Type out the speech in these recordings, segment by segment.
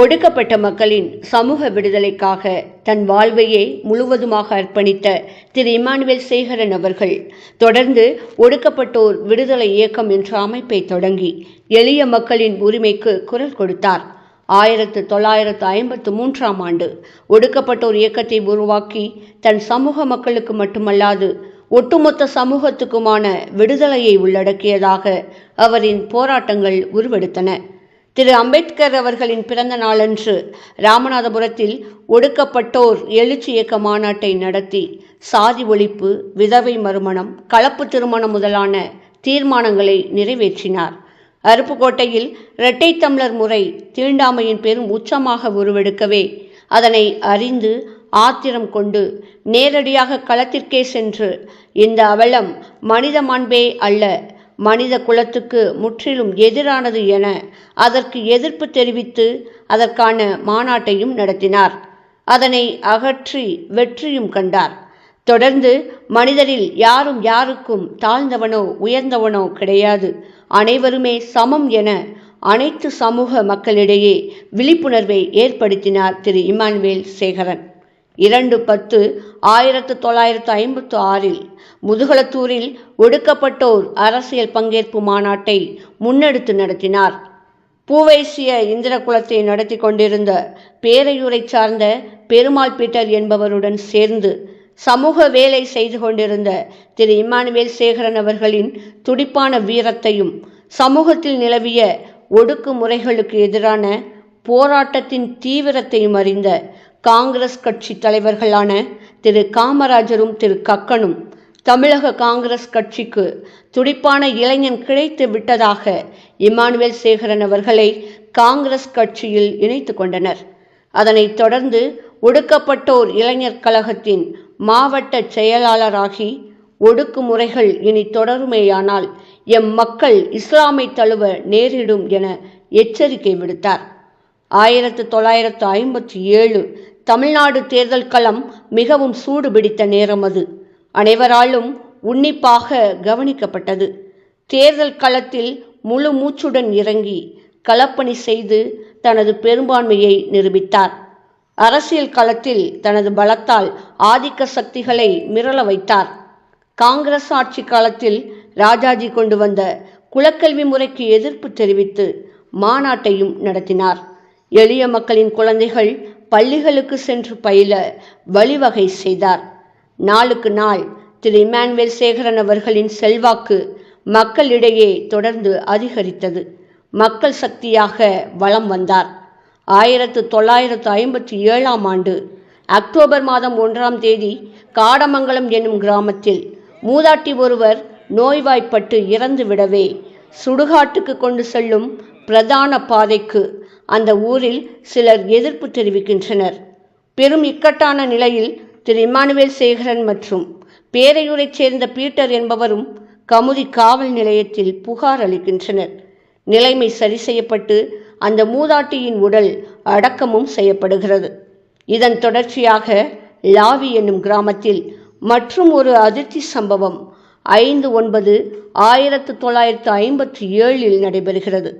ஒடுக்கப்பட்ட மக்களின் சமூக விடுதலைக்காக தன் வாழ்வையே முழுவதுமாக அர்ப்பணித்த திரு இமானுவேல் சேகரன் அவர்கள் தொடர்ந்து ஒடுக்கப்பட்டோர் விடுதலை இயக்கம் என்ற அமைப்பை தொடங்கி எளிய மக்களின் உரிமைக்கு குரல் கொடுத்தார். ஆயிரத்து தொள்ளாயிரத்து ஐம்பத்து மூன்றாம் ஆண்டு ஒடுக்கப்பட்டோர் இயக்கத்தை உருவாக்கி தன் சமூக மக்களுக்கு மட்டுமல்லாது ஒட்டுமொத்த சமூகத்துக்குமான விடுதலையை உள்ளடக்கியதாக அவரின் போராட்டங்கள் உருவெடுத்தன. திரு அம்பேத்கர் அவர்களின் பிறந்த நாளன்று ராமநாதபுரத்தில் ஒடுக்கப்பட்டோர் எழுச்சி இயக்க மாநாட்டை நடத்தி சாதி ஒழிப்பு விதவை மறுமணம் கலப்பு திருமணம் முதலான தீர்மானங்களை நிறைவேற்றினார். அருப்புக்கோட்டையில் இரட்டை தமிழர் முறை தீண்டாமையின் பெரும் உச்சமாக உருவெடுக்கவே அதனை அறிந்து ஆத்திரம் கொண்டு நேரடியாக களத்திற்கே சென்று இந்த அவலம் மனித மாண்பே அல்ல மனித குலத்துக்கு முற்றிலும் எதிரானது என அதற்கு எதிர்ப்பு தெரிவித்து அதற்கான மாநாட்டையும் நடத்தினார். அதனை அகற்றி வெற்றியும் கண்டார். தொடர்ந்து மனிதரில் யாரும் யாருக்கும் தாழ்ந்தவனோ உயர்ந்தவனோ கிடையாது. அனைவருமே சமம் என அனைத்து சமூக மக்களிடையே விழிப்புணர்வை ஏற்படுத்தினார் திரு இமானுவேல் சேகரன். இரண்டு பத்து ஆயிரத்து தொள்ளாயிரத்து ஐம்பத்து ஆறில் முதுகலத்தூரில் ஒடுக்கப்பட்டோர் அரசியல் பங்கேற்பு மாநாட்டை முன்னெடுத்து நடத்தினார். பூவைசிய இந்திரகுலத்தை நடத்தி கொண்டிருந்த பேரையூரை சார்ந்த பெருமாள் பீட்டர் என்பவருடன் சேர்ந்து சமூக வேலை செய்து கொண்டிருந்த திரு இம்மானுவேல் சேகரன் அவர்களின் துடிப்பான வீரத்தையும் சமூகத்தில் நிலவிய ஒடுக்குமுறைகளுக்கு எதிரான போராட்டத்தின் தீவிரத்தையும் அறிந்த காங்கிரஸ் கட்சி தலைவர்களான திரு காமராஜரும் திரு கக்கனும் தமிழக காங்கிரஸ் கட்சிக்கு துடிப்பான இளைஞன் கிடைத்து விட்டதாக இமானுவேல் சேகரன் அவர்களை காங்கிரஸ் கட்சியில் இணைத்து கொண்டனர். அதனைத் தொடர்ந்து ஒடுக்கப்பட்டோர் இளைஞர் கழகத்தின் மாவட்ட செயலாளராகி ஒடுக்குமுறைகள் இனி தொடருமேயானால் எம் மக்கள் இஸ்லாமை தழுவ நேரிடும் என எச்சரிக்கை விடுத்தார். ஆயிரத்து தொள்ளாயிரத்து ஐம்பத்தி ஏழு தமிழ்நாடு தேர்தல் களம் மிகவும் சூடு பிடித்த நேரம் அது. அனைவராலும் உன்னிப்பாக கவனிக்கப்பட்டது. தேர்தல் களத்தில் முழு மூச்சுடன் இறங்கி களப்பணி செய்து தனது பெரும்பான்மையை நிரூபித்தார். அரசியல் களத்தில் தனது பலத்தால் ஆதிக்க சக்திகளை மிரள வைத்தார். காங்கிரஸ் ஆட்சி காலத்தில் ராஜாஜி கொண்டு வந்த குலக்கல்வி முறைக்கு எதிர்ப்பு தெரிவித்து மாநாட்டையும் நடத்தினார். எளிய மக்களின் குழந்தைகள் பள்ளிகளுக்கு சென்று பயில வழிவகை செய்தார். நாளுக்கு நாள் திரு இமானுவேல் சேகரன் அவர்களின் செல்வாக்கு மக்களிடையே தொடர்ந்து அதிகரித்தது. மக்கள் சக்தியாக வலம் வந்தார். ஆயிரத்து தொள்ளாயிரத்து ஐம்பத்தி ஏழாம் ஆண்டு அக்டோபர் மாதம் ஒன்றாம் தேதி காடமங்கலம் என்னும் கிராமத்தில் மூதாட்டி ஒருவர் நோய்வாய்ப்பட்டு இறந்துவிடவே சுடுகாட்டுக்கு கொண்டு செல்லும் பிரதான பாதைக்கு அந்த ஊரில் சிலர் எதிர்ப்பு தெரிவிக்கின்றனர். பெரும் இக்கட்டான நிலையில் திரு இமானுவேல் சேகரன் மற்றும் பேரையூரைச் சேர்ந்த பீட்டர் என்பவரும் கமுதி காவல் நிலையத்தில் புகார் அளிக்கின்றனர். நிலைமை சரி செய்யப்பட்டு அந்த மூதாட்டியின் உடல் அடக்கமும் செய்யப்படுகிறது. இதன் தொடர்ச்சியாக லாவி என்னும் கிராமத்தில் மற்றும் ஒரு அதிர்ச்சி சம்பவம் ஐந்து ஒன்பது ஆயிரத்து தொள்ளாயிரத்து ஐம்பத்தி ஏழில் நடைபெறுகிறது.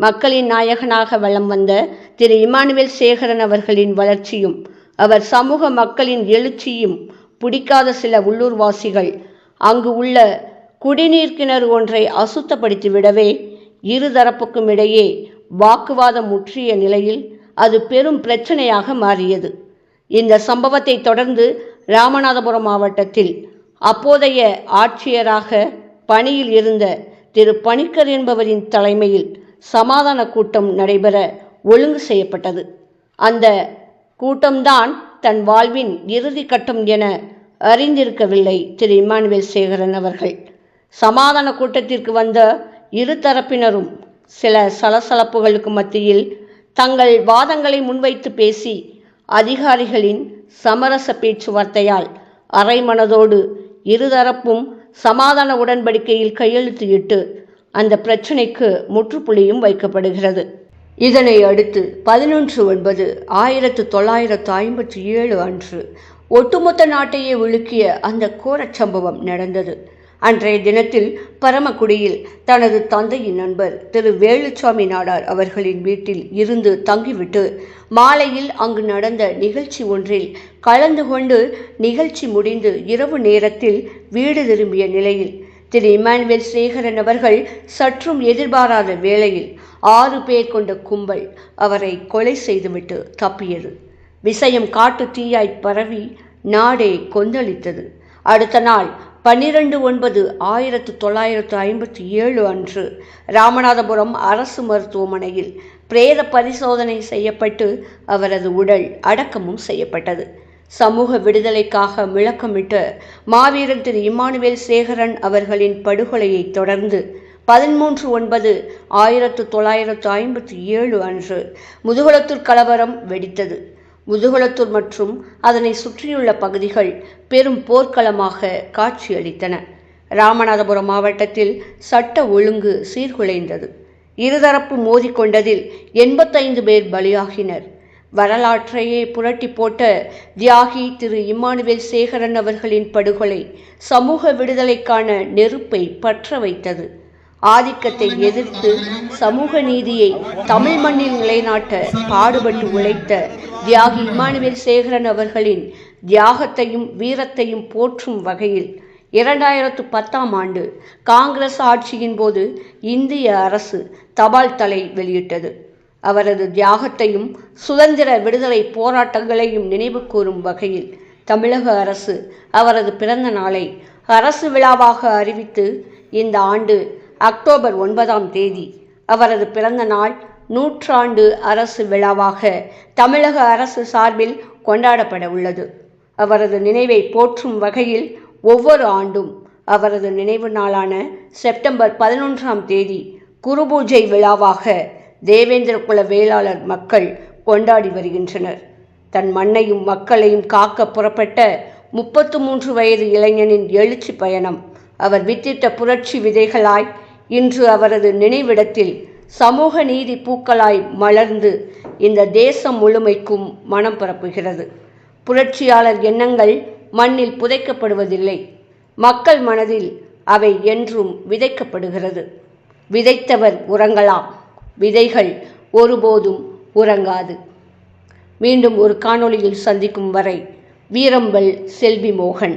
மக்களின் நாயகனாக வலம் வந்த திரு இமானுவேல் சேகரன் அவர்களின் வளர்ச்சியும் அவர் சமூக மக்களின் எழுச்சியும் பிடிக்காத சில உள்ளூர்வாசிகள் அங்கு உள்ள குடிநீர் கிணறு ஒன்றை அசுத்தப்படுத்திவிடவே இருதரப்புக்கும் இடையே வாக்குவாதம் முற்றிய நிலையில் அது பெரும் பிரச்சனையாக மாறியது. இந்த சம்பவத்தை தொடர்ந்து ராமநாதபுரம் மாவட்டத்தில் அப்போதைய ஆட்சியராக பணியில் இருந்த திரு பணிக்கர் என்பவரின் தலைமையில் சமாதான கூட்டம் நடைபெற ஒழுங்கு செய்யப்பட்டது. அந்த கூட்டம்தான் தன் வாழ்வின் இறுதி கட்டம் என அறிந்திருக்கவில்லை திரு இமானுவேல் சேகரன் அவர்கள். சமாதான கூட்டத்திற்கு வந்த இரு தரப்பினரும் சில சலசலப்புகளுக்கு மத்தியில் தங்கள் வாதங்களை முன்வைத்து பேசி அதிகாரிகளின் சமரச பேச்சுவார்த்தையால் அரைமனதோடு இருதரப்பும் சமாதான உடன்படிக்கையில் கையெழுத்து இட்டு அந்த பிரச்சினைக்கு முற்றுப்புள்ளியும் வைக்கப்படுகிறது. இதனை அடுத்து பதினொன்று ஒன்பது ஆயிரத்து தொள்ளாயிரத்து ஐம்பத்தி ஏழு அன்று ஒட்டுமொத்த நாட்டையே உலுக்கிய அந்த கோரச் சம்பவம் நடந்தது. அன்றைய தினத்தில் பரமக்குடியில் தனது தந்தையின் நண்பர் திரு வேலுச்சாமி நாடார் அவர்களின் வீட்டில் இருந்து தங்கிவிட்டு மாலையில் அங்கு நடந்த நிகழ்ச்சி ஒன்றில் கலந்து கொண்டு நிகழ்ச்சி முடிந்து இரவு நேரத்தில் வீடு திரும்பிய நிலையில் திரு இமானுவேல் சேகரன் அவர்கள் சற்றும் எதிர்பாராத வேளையில் ஆறு பேர் கொண்ட கும்பல் அவரை கொலை செய்துவிட்டு தப்பியது. விஷயம் காட்டு தீயாய் பரவி நாடே கொந்தளித்தது. அடுத்த நாள் பன்னிரண்டு ஒன்பது ஆயிரத்து தொள்ளாயிரத்து ஐம்பத்தி ஏழு அன்று ராமநாதபுரம் அரசு மருத்துவமனையில் பிரேத பரிசோதனை செய்யப்பட்டு அவரது உடல் அடக்கமும் செய்யப்பட்டது. சமூக விடுதலைக்காக முழக்கமிட்டு மாவீரன் திரு இமானுவேல் சேகரன் அவர்களின் படுகொலையை தொடர்ந்து பதிமூன்று ஒன்பது ஆயிரத்து தொள்ளாயிரத்து ஐம்பத்தி ஏழு அன்று முதுகுளத்தூர் கலவரம் வெடித்தது. முதுகுளத்தூர் மற்றும் அதனை சுற்றியுள்ள பகுதிகள் பெரும் போர்க்களமாக காட்சியளித்தன. ராமநாதபுரம் மாவட்டத்தில் சட்ட ஒழுங்கு சீர்குலைந்தது. இருதரப்பு மோதிக்கொண்டதில் எண்பத்தைந்து பேர் பலியாகினர். வரலாற்றையே புரட்டி போட்ட தியாகி திரு இம்மானுவேல் சேகரன் அவர்களின் படுகொலை சமூக விடுதலைக்கான நெருப்பை பற்ற வைத்தது. ஆதிக்கத்தை எதிர்த்து சமூக நீதியை தமிழ் மண்ணில் நிலைநாட்ட பாடுபட்டு உழைத்த தியாகி இம்மானுவேல் சேகரன் அவர்களின் தியாகத்தையும் வீரத்தையும் போற்றும் வகையில் இரண்டாயிரத்து பத்தாம் ஆண்டு காங்கிரஸ் ஆட்சியின் போது இந்திய அரசு தபால் தலை வெளியிட்டது. அவரது தியாகத்தையும் சுதந்திர விடுதலை போராட்டங்களையும் நினைவு கூறும் வகையில் தமிழக அரசு அவரது பிறந்த நாளை அரசு விழாவாக அறிவித்து இந்த ஆண்டு அக்டோபர் ஒன்பதாம் தேதி அவரது பிறந்த நாள் நூற்றாண்டு அரசு விழாவாக தமிழக அரசு சார்பில் கொண்டாடப்பட உள்ளது. அவரது நினைவை போற்றும் வகையில் ஒவ்வொரு ஆண்டும் அவரது நினைவு நாளான செப்டம்பர் பதினொன்றாம் தேதி குருபூஜை விழாவாக தேவேந்திர குல வேளாளர் மக்கள் கொண்டாடி வருகின்றனர். தன் மண்ணையும் மக்களையும் காக்க புறப்பட்ட முப்பத்து மூன்று வயது இளைஞனின் எழுச்சி பயணம் அவர் வித்திட்ட புரட்சி விதைகளாய் இன்று அவரது நினைவிடத்தில் சமூக நீதி பூக்களாய் மலர்ந்து இந்த தேசம் முழுமைக்கும் மனம் பரப்புகிறது. புரட்சியாளர் எண்ணங்கள் மண்ணில் புதைக்கப்படுவதில்லை. மக்கள் மனதில் அவை என்றும் விதைக்கப்படுகிறது. விதைத்தவர் உறங்கலாம். விதைகள் ஒருபோதும் உறங்காது. மீண்டும் ஒரு காணொளியில் சந்திக்கும் வரை வீரம்பல் செல்வி மோகன்